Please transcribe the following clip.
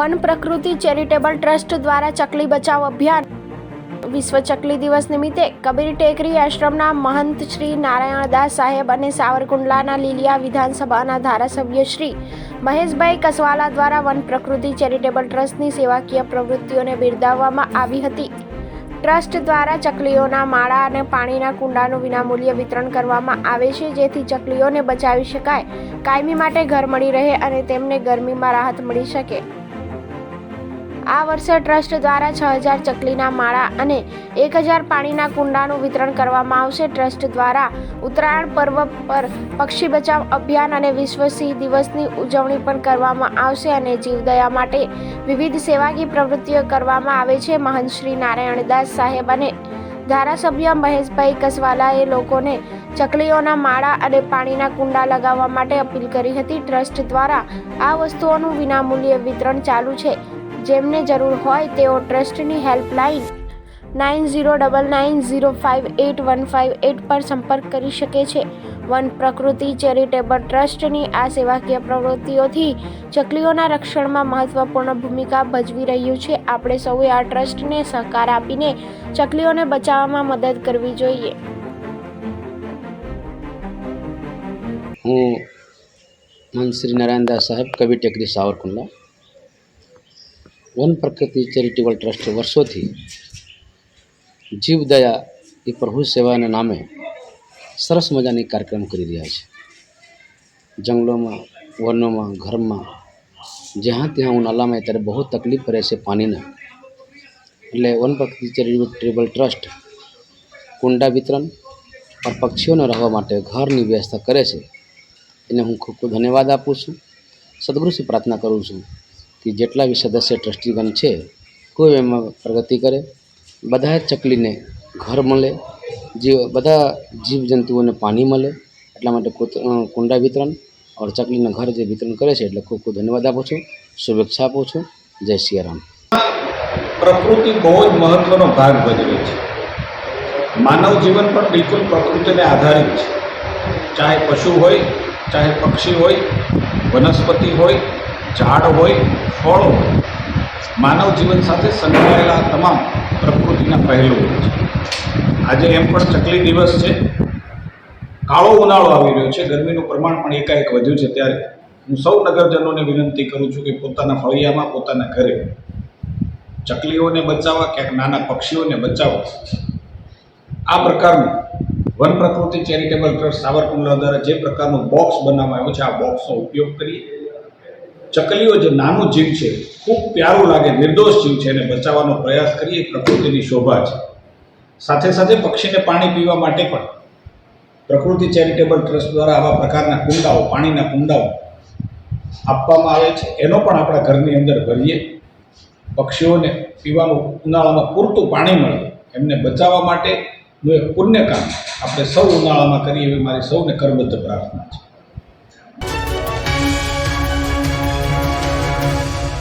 One પ્રકૃતિ charitable trust દ્વારા ચકલી બચાવ અભિયાન વિશ્વ ચકલી દિવસ નિમિત્તે કબીર ટેકરી આશ્રમના મહંત શ્રી નારાયણદાસ સાહેબ અને સાવરકુંડલાના લીલિયા વિધાનસભાના ધારાસભ્ય શ્રી મહેશભાઈ કસવાલા દ્વારા વન પ્રકૃતિ ચેરિટેબલ ટ્રસ્ટની સેવાકીય પ્રવૃત્તિઓને બિરદાવવામાં આવી હતી. ટ્રસ્ટ દ્વારા ચકલીઓના માળા અને પાણીના કુંડાનું વિનામૂલ્ય વિતરણ કરવામાં આવે છે, જેથી ચકલીઓને બચાવી શકાય. કાયમી માટે ઘર મળી રહે અને તેમને ગરમીમાં રાહત મળી શકે. આ વર્ષે ટ્રસ્ટ દ્વારા છ હજાર ચકલીના માળા અને એક હજાર પાણીના કુંડાનું વિતરણ કરવામાં આવશે. ટ્રસ્ટ દ્વારા ઉત્તરાયણ પર્વ પર પક્ષી બચાવ અભિયાન અને વિશ્વ સિંહ દિવસની ઉજવણી પણ કરવામાં આવશે અને જીવદયા માટે વિવિધ સેવાકીય પ્રવૃત્તિઓ કરવામાં આવે છે. મહંત શ્રી નારાયણદાસ સાહેબ અને ધારાસભ્ય મહેશભાઈ કસવાલાએ લોકોને ચકલીઓના માળા અને પાણીના કુંડા લગાવવા માટે અપીલ કરી હતી. ટ્રસ્ટ દ્વારા આ વસ્તુઓનું વિનામૂલ્યે વિતરણ ચાલુ છે. જેમને જરૂર હોય તેઓ ટ્રસ્ટની helpline nine zero double nine zero five eight one five eight પર સંપર્ક કરી શકે છે. વન પ્રકૃતિ ચેરિટેબલ ટ્રસ્ટની આ સેવાકીય પ્રવૃત્તિઓથી ચકલીઓના રક્ષણમાં મહત્વપૂર્ણ ભૂમિકા ભજવી રહ્યું છે. આપણે સૌએ આ ટ્રસ્ટને સહકાર આપીને ચકલીઓને બચાવવામાં મદદ કરવી જોઈએ. હું મન શ્રી નારાયણદાસ સાહેબ, કવિ ટેકરી સાવરકુંડલા. વન પ્રકૃતિ ચેરિટેબલ ટ્રસ્ટ વર્ષોથી જીવદયા એ પ્રભુ સેવાના નામે સરસ મજાની કાર્યક્રમ કરી રહ્યા છે. જંગલોમાં, વનોમાં, ઘરમાં, જ્યાં ત્યાં ઉનાળામાં ત્યારે બહુ તકલીફ પડે છે પાણીના. એટલે વન પ્રકૃતિ ચેરિટેબલ ટ્રસ્ટ કુંડા વિતરણ અને પક્ષીઓને રહેવા માટે ઘરની વ્યવસ્થા કરે છે. એને હું ખૂબ ખૂબ ધન્યવાદ આપું છું. સદગુરુથી પ્રાર્થના કરું છું. કે જેટલા બી સદસ્ય ટ્રસ્ટીગણ છે, કોઈ એમાં પ્રગતિ કરે. બધા ચકલીને ઘર મળે, જે બધા જીવજંતુઓને પાણી મળે, એટલા માટે કુંડા વિતરણ ઓર ચકલીના ઘર જે વિતરણ કરે છે, એટલે ખૂબ ખૂબ ધન્યવાદ આપું છું. શુભેચ્છા આપું છું. જય સિયારામ પ્રકૃતિ બહુ જ મહત્વનો ભાગ ભજવે છે. માનવ જીવન પણ બિલકુલ પ્રકૃતિને આધારિત છે. ચાહે પશુ હોય, ચાહે પક્ષી હોય, વનસ્પતિ હોય ઝાડ હોય, ફળ હોય માનવ જીવન સાથે સંકળાયેલા તમામ પ્રકૃતિના પહેલું છે. આજે એમ પણ ચકલી દિવસ છે. કાળો ઉનાળો આવી રહ્યો છે. ગરમીનું પ્રમાણ પણ એકાએક વધ્યું છે. ત્યારે હું સૌ નગરજનોને વિનંતી કરું છું કે પોતાના ફળિયામાં, પોતાના ઘરે ચકલીઓને બચાવવા, ક્યાંક નાના પક્ષીઓને બચાવવા. આ પ્રકારનું વન પ્રકૃતિ ચેરિટેબલ ટ્રસ્ટ સાવરકુંડલા દ્વારા જે પ્રકારનું બોક્સ બનાવવામાં આવ્યું છે, આ બોક્સનો ઉપયોગ કરીએ. ચકલીઓ જે નાનું જીવ છે, ખૂબ પ્યારું લાગે, નિર્દોષ જીવ છે, એને બચાવવાનો પ્રયાસ કરીએ, પ્રકૃતિની શોભા છે. સાથે સાથે પક્ષીને પાણી પીવા માટે પણ પ્રકૃતિ ચેરિટેબલ ટ્રસ્ટ દ્વારા આવા પ્રકારના કુંડાઓ, પાણીના કુંડાઓ આપવામાં આવે છે. એનો પણ આપણા ઘરની અંદર ભરીએ. પક્ષીઓને પીવાનું, ઉનાળામાં પૂરતું પાણી મળે, એમને બચાવવા માટેનું એક પુણ્ય કામ આપણે સૌ ઉનાળામાં કરીએ એવી મારી સૌને કરબદ્ધ પ્રાર્થના છે.